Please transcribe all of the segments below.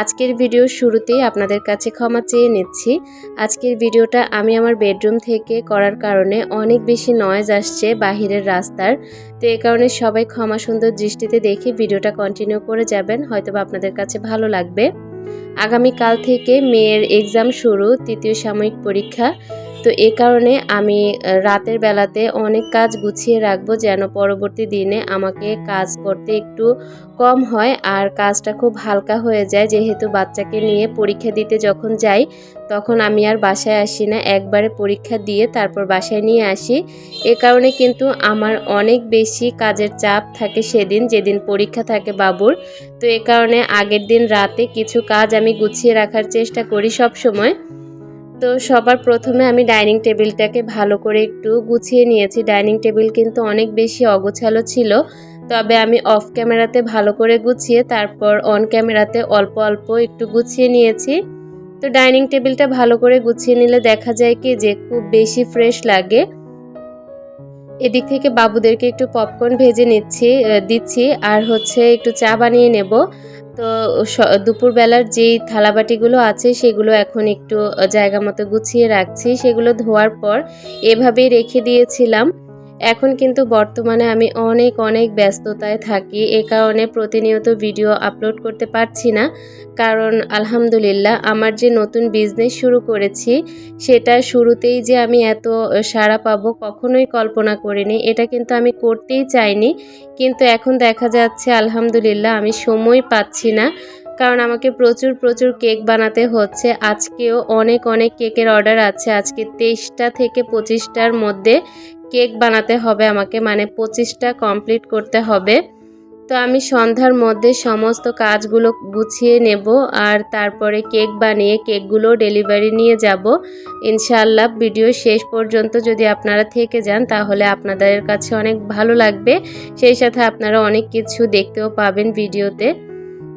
আজকের ভিডিও শুরুতেই আপনাদের কাছে ক্ষমা চেয়ে নিচ্ছি। আজকের ভিডিওটা আমি আমার বেডরুম থেকে করার কারণে অনেক বেশি নয়েজ আসছে বাহিরের রাস্তার। তো এ কারণে সবাই ক্ষমা সুন্দর দৃষ্টিতে দেখে ভিডিওটা কন্টিনিউ করে যাবেন হয়তো বা আপনাদের কাছে ভালো লাগবে। আগামীকাল থেকে মেয়ের এক্সাম শুরু, তৃতীয় সাময়িক পরীক্ষা। তো এ কারণে আমি রাতের বেলাতে অনেক কাজ গুছিয়ে রাখব যেন পরবর্তী দিনে আমাকে কাজ করতে একটু কম হয় আর কাজটা খুব হালকা হয়ে যায়। যেহেতু বাচ্চাকে নিয়ে পরীক্ষা দিতে যখন যাই, তখন আমি আর বাসায় আসি না। একবারে পরীক্ষা দিয়ে তারপর বাসায় নিয়ে আসি। এ কারণে কিন্তু আমার অনেক বেশি কাজের চাপ থাকে সেদিন, যেদিন পরীক্ষা থাকে বাবুর। তো এ কারণে আগের দিন রাতে কিছু কাজ আমি গুছিয়ে রাখার চেষ্টা করি সব সময় তো সবার প্রথমে আমি ডাইনিং টেবিলটাকে ভালো করে একটু গুছিয়ে নিয়েছি। ডাইনিং টেবিল কিন্তু অনেক বেশি অগোছালো ছিল। তবে আমি অফ ক্যামেরাতে ভালো করে গুছিয়ে, তারপর অন ক্যামেরাতে অল্প অল্প একটু গুছিয়ে নিয়েছি। তো ডাইনিং টেবিলটা ভালো করে গুছিয়ে নিলে দেখা যায় কি যে খুব বেশি ফ্রেশ লাগে। এদিক থেকে বাবুদেরকে একটু পপকর্ন ভেজে নিচ্ছি দিচ্ছি, আর হচ্ছে একটু চা বানিয়ে নেব। তো দুপুরবেলার যেই থালাবাটিগুলো আছে সেগুলো এখন একটু জায়গা মতো গুছিয়ে রাখছি। সেগুলো ধোয়ার পর এভাবেই রেখে দিয়েছিলাম। এখন কিন্তু বর্তমানে আমি অনেক অনেক ব্যস্ততায় থাকি। এ কারণে প্রতিনিয়ত ভিডিও আপলোড করতে পারছি না। কারণ আলহামদুলিল্লাহ আমার যে নতুন বিজনেস শুরু করেছি, সেটা শুরুতেই যে আমি এত সাড়া পাবো কখনোই কল্পনা করিনি। এটা কিন্তু আমি করতেই চাইনি। কিন্তু এখন দেখা যাচ্ছে আলহামদুলিল্লাহ আমি সময় পাচ্ছি না। কারণ আমাকে প্রচুর প্রচুর কেক বানাতে হচ্ছে। আজকেও অনেক অনেক কেকের অর্ডার আছে। আজকে তেইশটা থেকে পঁচিশটার মধ্যে কেক বানাতে হবে, আমাকে মানে পঁচিশটা কমপ্লিট করতে হবে। তো আমি সন্ধ্যার মধ্যে সমস্ত কাজগুলো গুছিয়ে নেব আর তারপরে কেক বানিয়ে কেকগুলো ডেলিভারি নিয়ে যাব। ইনশাআল্লাহ ভিডিও শেষ পর্যন্ত যদি আপনারা থেকে যান, তাহলে আপনাদের কাছে অনেক ভালো লাগবে। সেই সাথে আপনারা অনেক কিছু দেখতেও পাবেন ভিডিওতে।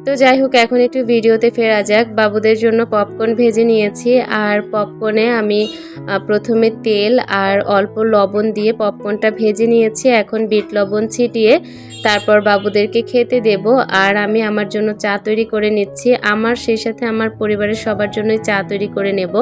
তো যাই হোক, এখন একটু ভিডিওতে ফেরা যাক। বাবুদের জন্য পপকর্ন ভেজে নিয়েছি আর পপকর্নে আমি প্রথমে তেল আর অল্প লবণ দিয়ে পপকর্নটা ভেজে নিয়েছি। এখন বিট লবণ ছিটিয়ে তারপর বাবুদেরকে খেতে দেব। আর আমি আমার জন্য চা তৈরি করে নিচ্ছি। আমার সেই সাথে আমার পরিবারের সবার জন্যই চা তৈরি করে নেব।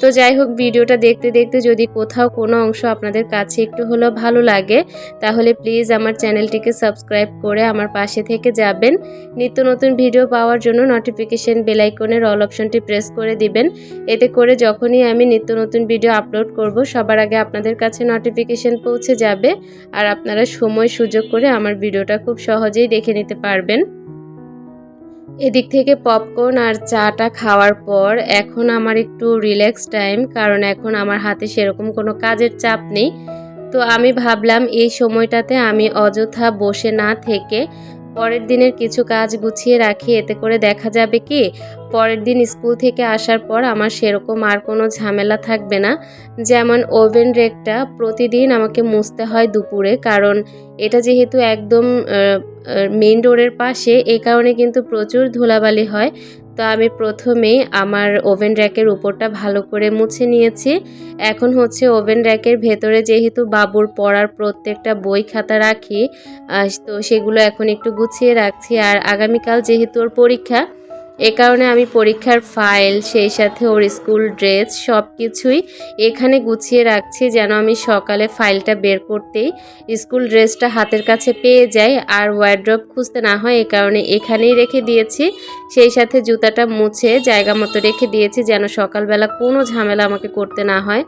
তো যাই হোক, ভিডিওটা দেখতে দেখতে যদি কোথাও কোনো অংশ আপনাদের কাছে একটু হলেও ভালো লাগে, তাহলে প্লিজ আমার চ্যানেলটিকে সাবস্ক্রাইব করে আমার পাশে থেকে যাবেন। নিত্য নতুন ভিডিও পাওয়ার জন্য নোটিফিকেশন বেলাইকনের অল অপশনটি প্রেস করে দিবেন। এতে করে যখনই আমি নিত্য নতুন ভিডিও আপলোড করব, সবার আগে আপনাদের কাছে নোটিফিকেশন পৌঁছে যাবে, আর আপনারা সময় সুযোগ করে আমার ভিডিওটা খুব সহজেই দেখে নিতে পারবেন। এদিক থেকে পপকর্ন আর চাটা খাওয়ার পর এখন আমার একটু রিল্যাক্স টাইম কারণ এখন আমার হাতে সেরকম কোনো কাজের চাপ নেই। তো আমি ভাবলাম এই সময়টাতে আমি অযথা বসে না থেকে পরের দিনের কিছু কাজ গুছিয়ে রাখি, এতে করে দেখা যাবে কি, পরের দিন স্কুল থেকে আসার পর আমার সেরকম আর কোনো ঝামেলা থাকবে না। যেমন ওভেন রেকটা প্রতিদিন আমাকে মুছতে হয় দুপুরে, কারণ এটা যেহেতু একদম মেন ডোরের পাশে এই কারণে কিন্তু প্রচুর ধুলাবালি হয়। তো আমি প্রথমে আমার ওভেন র্যাকের উপরটা ভালো করে মুছে নিয়েছি। এখন হচ্ছে ওভেন র্যাকের ভেতরে যেহেতু বাবুর পড়ার প্রত্যেকটা বই খাতা রাখি তো সেগুলো এখন একটু গুছিয়ে রাখছি। আর আগামীকাল যেহেতু ওর পরীক্ষা এ কারণে আমি পরীক্ষার ফাইল, সেই সাথে ওর স্কুল ড্রেস সব কিছুই এখানে গুছিয়ে রাখছি যেন আমি সকালে ফাইলটা বের করতেই স্কুল ড্রেসটা হাতের কাছে পেয়ে যাই আর ওয়ার্ড্রপ খুঁজতে না হয়। এ কারণে এখানেই রেখে দিয়েছি। সেই সাথে জুতাটা মুছে জায়গা মতো রেখে দিয়েছি যেন সকালবেলা কোনো ঝামেলা আমাকে করতে না হয়।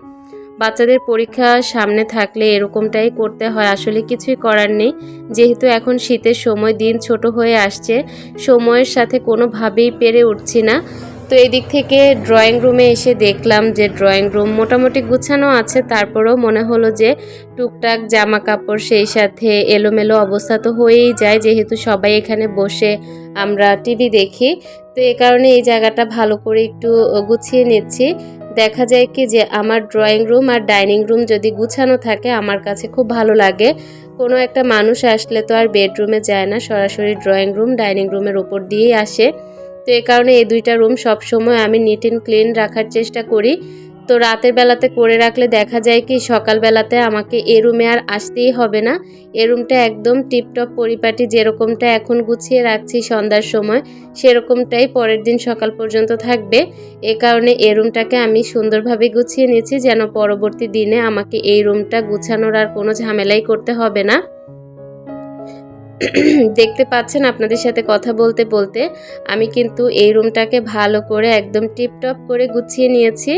বাচ্চাদের পরীক্ষা সামনে থাকলে এরকমটাই করতে হয়। আসলে কিছুই করার নেই। যেহেতু এখন শীতের সময়, দিন ছোট হয়ে আসছে, সময়ের সাথে কোনোভাবেই পেরে উঠছি না। তো এদিক থেকে ড্রয়িং রুমে এসে দেখলাম যে ড্রয়িং রুম মোটামুটি গুছানো আছে। তারপরেও মনে হলো যে টুকটাক জামা কাপড় সেই সাথে এলোমেলো অবস্থা তো হয়েই যায়। যেহেতু সবাই এখানে বসে আমরা টিভি দেখি তো এ কারণে এই জায়গাটা ভালো করে একটু গুছিয়ে নিচ্ছি। দেখা যায় কি যে আমার ড্রয়িং রুম আর ডাইনিং রুম যদি গুছানো থাকে, আমার কাছে খুব ভালো লাগে। কোনো একটা মানুষ আসলে তো আর বেডরুমে যায় না, সরাসরি ড্রয়িং রুম ডাইনিং রুমের উপর দিয়েই আসে। তো এ কারণে এই দুইটা রুম সবসময় আমি নিট অ্যান্ড ক্লিন রাখার চেষ্টা করি। তো রাতের বেলাতে করে রাখলে দেখা যায় কি সকালবেলাতে আমাকে এ রুমে আর আসতেই হবে না। এ রুমটা একদম টিপটপ পরিপাটি যেরকমটা এখন গুছিয়ে রাখছি সন্ধ্যার সময়, সেরকমটাই পরের দিন সকাল পর্যন্ত থাকবে। এ কারণে এ রুমটাকে আমি সুন্দরভাবে গুছিয়ে নিয়েছি যেন পরবর্তী দিনে আমাকে এই রুমটা গুছানোর আর কোনো ঝামেলাই করতে হবে না। দেখতে পাচ্ছেন আপনাদের সাথে কথা বলতে বলতে আমি কিন্তু এই রুমটাকে ভালো করে একদম টিপটপ করে গুছিয়ে নিয়েছি।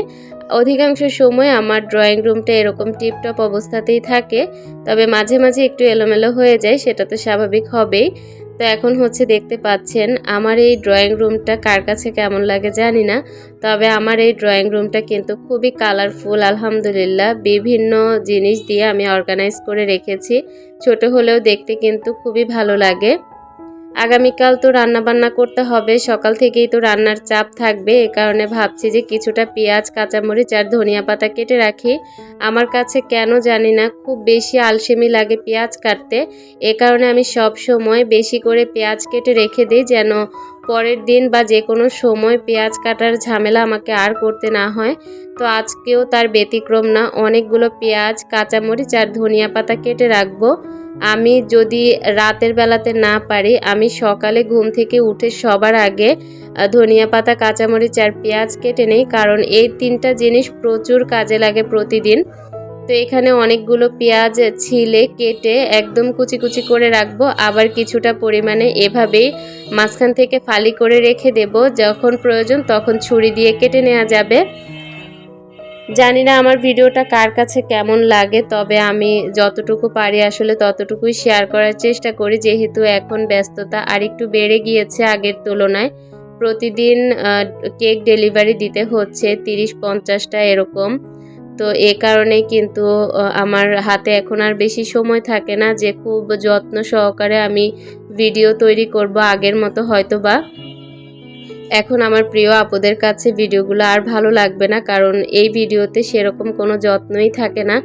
অধিকাংশ সময় আমার ড্রয়িং রুমটা এরকম টিপটপ অবস্থাতেই থাকে, তবে মাঝে মাঝে একটু এলোমেলো হয়ে যায়, সেটা তো স্বাভাবিক হবেই। তো এখন হচ্ছে দেখতে পাচ্ছেন আমার এই ড্রয়িং রুমটা কার কাছে কেমন লাগে জানি না, তবে আমার এই ড্রয়িং রুমটা কিন্তু খুবই কালারফুল আলহামদুলিল্লাহ। বিভিন্ন জিনিস দিয়ে আমি অর্গানাইজ করে রেখেছি। ছোট হলেও দেখতে কিন্তু খুবই ভালো লাগে। আগামীকাল তো রান্নাবান্না করতে হবে, সকাল থেকেই তো রান্নার চাপ থাকবে। এ কারণে ভাবছি যে কিছুটা পেঁয়াজ, কাঁচামরিচ আর ধনিয়া পাতা কেটে রাখি। আমার কাছে কেন জানি না, খুব বেশি আলসেমি লাগে পেঁয়াজ কাটতে। এ কারণে আমি সব সময় বেশি করে পেঁয়াজ কেটে রেখে দিই যেন পরের দিন বা যে কোনো সময় পেঁয়াজ কাটার ঝামেলা আমাকে আর করতে না হয়, তো আজকেও তার ব্যতিক্রম না। অনেকগুলো পেঁয়াজ, কাঁচামরিচ আর ধনিয়া পাতা কেটে রাখব। আমি যদি রাতের বেলাতে না পারি, আমি সকালে ঘুম থেকে উঠে সবার আগে ধনিয়া পাতা, কাঁচামরিচ আর পেঁয়াজ কেটে নেই, কারণ এই তিনটা জিনিস প্রচুর কাজে লাগে প্রতিদিন। তো এখানে অনেকগুলো পেঁয়াজ, ছিলে, কেটে একদম কুচি কুচি করে রাখব। আবার কিছুটা পরিমাণে এভাবেই মাঝখান থেকে ফালি করে রেখে দেব। যখন প্রয়োজন তখন ছুরি দিয়ে কেটে নেওয়া যাবে। জানি না আমার ভিডিওটা কার কাছে কেমন লাগে, তবে আমি যতটুকু পারি আসলে ততটুকুই শেয়ার করার চেষ্টা করি। যেহেতু এখন ব্যস্ততা আর একটু বেড়ে গিয়েছে আগের তুলনায়। প্রতিদিন কেক ডেলিভারি দিতে হচ্ছে, তিরিশ পঞ্চাশটা এরকম। তো এ কারণে কিন্তু আমার হাতে এখন আর বেশি সময় থাকে না যে খুব যত্ন সহকারে আমি ভিডিও তৈরি করব আগের মতো হয়তো বা এখন আমার প্রিয় আপুদের কাছে ভিডিওগুলো আর ভালো লাগবে না, কারণ এই ভিডিওতে সেরকম কোনো যত্নই থাকে না।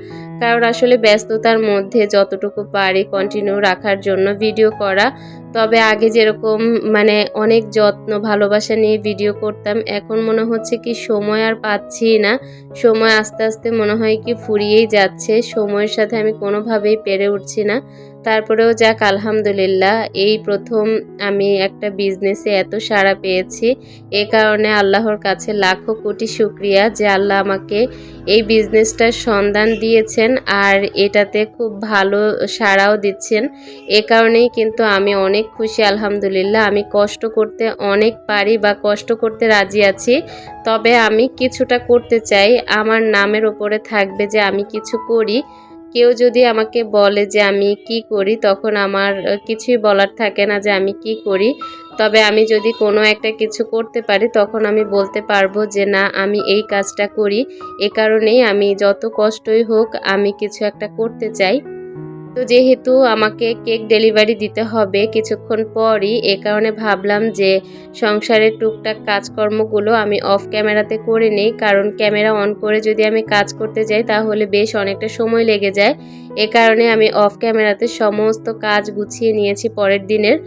কারণ আসলে ব্যস্ততার মধ্যে যতটুকু পারি কন্টিনিউ রাখার জন্য ভিডিও করা। তবে আগে যেরকম মানে অনেক যত্ন, ভালোবাসা নিয়ে ভিডিও করতাম, এখন মনে হচ্ছে কি সময় আর পাচ্ছি না। সময় আস্তে আস্তে মনে হয় কি ফুরিয়েই যাচ্ছে, সময়ের সাথে আমি কোনোভাবেই পেরে উঠছি না। তারপরেও যাক, আলহামদুলিল্লাহ, এই প্রথম আমি একটা বিজনেসে এত সাড়া পেয়েছি। এ কারণে আল্লাহর কাছে লাখো কোটি শুক্রিয়া যে আল্লাহ আমাকে এই বিজনেসটার সন্ধান দিয়েছেন আর এটাতে খুব ভালো সাড়াও দিচ্ছেন। এ কারণেই কিন্তু আমি অনেক খুশি, আলহামদুলিল্লাহ। আমি কষ্ট করতে অনেক পারি বা কষ্ট করতে রাজি আছি। তবে আমি কিছুটা করতে চাই। আমার নামের ওপরে থাকবে যে আমি কিছু করি। কেউ যদি আমাকে বলে যে আমি কি করি, তখন আমার কিছুই বলার থাকে না যে আমি কি করি। তবে আমি যদি কোনো একটা কিছু করতে পারি, তখন আমি বলতে পারব যে না, আমি এই কাজটা করি। এ কারণেই আমি যত কষ্টই হোক, আমি কিছু একটা করতে চাই। তো যেহেতু আমাকে কেক ডেলিভারি দিতে হবে কিছুক্ষণ পরই, এ কারণে ভাবলাম যে সংসারের টুকটাক কাজকর্মগুলো আমি অফ ক্যামেরাতে করে নিই। কারণ ক্যামেরা অন করে যদি আমি কাজ করতে যাই, তাহলে বেশ অনেকটা সময় লেগে যায়। এ কারণে আমি অফ ক্যামেরাতে সমস্ত কাজ গুছিয়ে নিয়েছি পরের দিনের।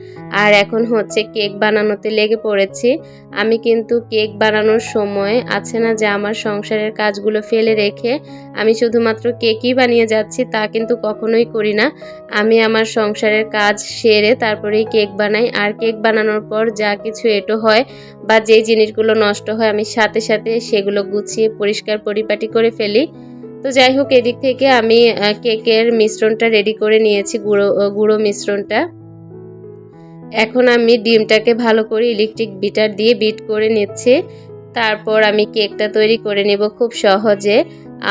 আর এখন হচ্ছে কেক বানানোতে লেগে পড়েছি। আমি কিন্তু কেক বানানোর সময় আছে না যে আমার সংসারের কাজগুলো ফেলে রেখে আমি শুধুমাত্র কেকই বানিয়ে যাচ্ছি, তা কিন্তু কখনোই করি না। আমি আমার সংসারের কাজ সেরে তারপরেই কেক বানাই। আর কেক বানানোর পর যা কিছু এটো হয় বা যেই জিনিসগুলো নষ্ট হয়, আমি সাথে সাথে সেগুলো গুছিয়ে পরিষ্কার পরিপাটি করে ফেলি। তো যাই হোক, এদিক থেকে আমি কেকের মিশ্রণটা রেডি করে নিয়েছি, গুঁড়ো গুঁড়ো মিশ্রণটা। এখন আমি ডিমটাকে ভালো করে ইলেকট্রিক বিটার দিয়ে বিট করে নিচ্ছি। তারপর আমি কেকটা তৈরি করে নেব খুব সহজে।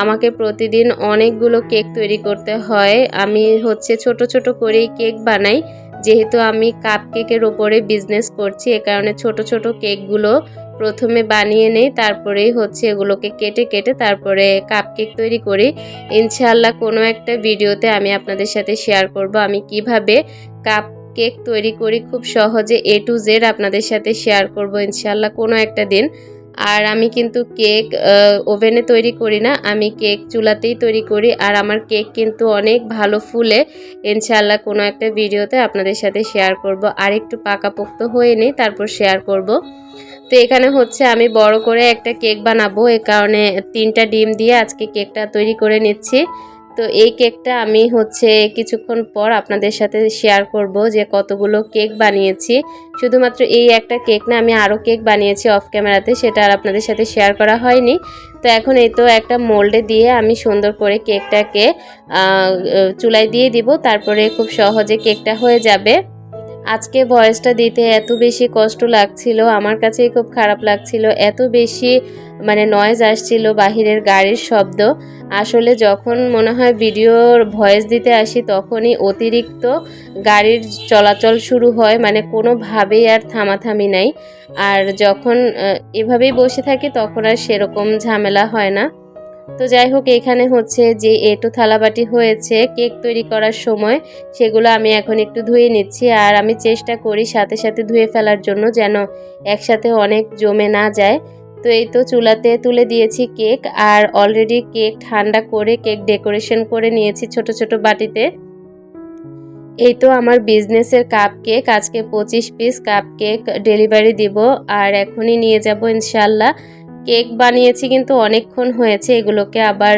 আমাকে প্রতিদিন অনেকগুলো কেক তৈরি করতে হয়। আমি হচ্ছে ছোট ছোট করেই কেক বানাই। যেহেতু আমি কাপ কেকের ওপরে বিজনেস করছি, এ কারণে ছোট ছোট কেকগুলো প্রথমে বানিয়ে নেই, তারপরেই হচ্ছে এগুলোকে কেটে কেটে তারপরে কাপ কেক তৈরি করি। ইনশাল্লাহ কোনো একটা ভিডিওতে আমি আপনাদের সাথে শেয়ার করব আমি কীভাবে কাপ কেক তৈরি করি, খুব সহজে এ টু জেড আপনাদের সাথে শেয়ার করব ইনশাল্লাহ কোনো একটা দিন। আর আমি কিন্তু কেক ওভেনে তৈরি করি না, আমি কেক চুলাতেই তৈরি করি। আর আমার কেক কিন্তু অনেক ভালো ফুলে ইনশাল্লাহ কোনো একটা ভিডিওতে আপনাদের সাথে শেয়ার করব। আর একটু পাকাপোক্ত হয়ে নিই, তারপর শেয়ার করব। তো এখানে হচ্ছে আমি বড় করে একটা কেক বানাবো। এ কারণে তিনটা ডিম দিয়ে আজকে কেকটা তৈরি করে নিচ্ছি। তো এই কেকটা আমি হচ্ছে কিছুক্ষণ পর আপনাদের সাথে শেয়ার করব যে কতগুলো কেক বানিয়েছি। শুধুমাত্র এই একটা কেক না, আমি আরও কেক বানিয়েছি অফ ক্যামেরাতে সেটা আর আপনাদের সাথে শেয়ার করা হয়নি। তো এখন এই তো একটা মোল্ডে দিয়ে আমি সুন্দর করে কেকটাকে চুলায় দিয়ে দিব, তারপরে খুব সহজে কেকটা হয়ে যাবে। আজকে ভয়েসটা দিতে এত বেশি কষ্ট লাগছিল, আমার কাছেই খুব খারাপ লাগছিল, এত বেশি মানে নয়েজ আসছিল বাহিরের গাড়ির শব্দ। আসলে যখন মনে হয় ভিডিওর ভয়েস দিতে আসি তখনই অতিরিক্ত গাড়ির চলাচল শুরু হয় মানে কোনোভাবেই আর থামাথামি নাই। আর যখন এভাবেই বসে থাকি তখন আর সেরকম ঝামেলা হয় না। তো যাই হোক, এখানে হচ্ছে যে এটো থালাবাটি হয়েছে, কেক তৈরি করার সময় সেগুলো আমি এখন একটু ধুয়ে নিচ্ছি আর আমি চেষ্টা করি সাথে সাথে ধুয়ে ফেলার জন্য যেন একসাথে অনেক জমে না যায়। তো এই তো চুলাতে তুলে দিয়েছি কেক আর অলরেডি কেক ঠান্ডা করে কেক ডেকোরেশন করে নিয়েছি ছোট ছোট বাটিতে। এই তো আমার বিজনেসের কাপ কেক আজকে পঁচিশ পিস কাপ কেক ডেলিভারি দিব আর এখনই নিয়ে যাব ইনশাল্লাহ কেক বানিয়েছি কিন্তু অনেকক্ষণ হয়েছে, এগুলোকে আবার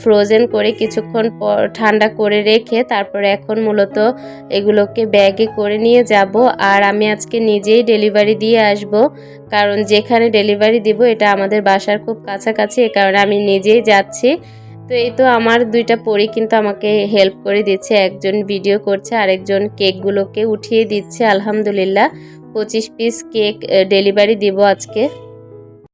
ফ্রোজেন করে কিছুক্ষণ পর ঠান্ডা করে রেখে তারপরে এখন মূলত এগুলোকে ব্যাগে করে নিয়ে যাব। আর আমি আজকে নিজেই ডেলিভারি দিয়ে আসব, কারণ যেখানে ডেলিভারি দিব এটা আমাদের বাসার খুব কাছাকাছি, এ কারণে আমি নিজেই যাচ্ছি। তো এই তো আমার দুইটা পরি কিন্তু আমাকে হেল্প করে দিচ্ছে, একজন ভিডিও করছে, আরেকজন কেকগুলোকে উঠিয়ে দিচ্ছে, আলহামদুলিল্লাহ। পঁচিশ পিস কেক ডেলিভারি দিব আজকে।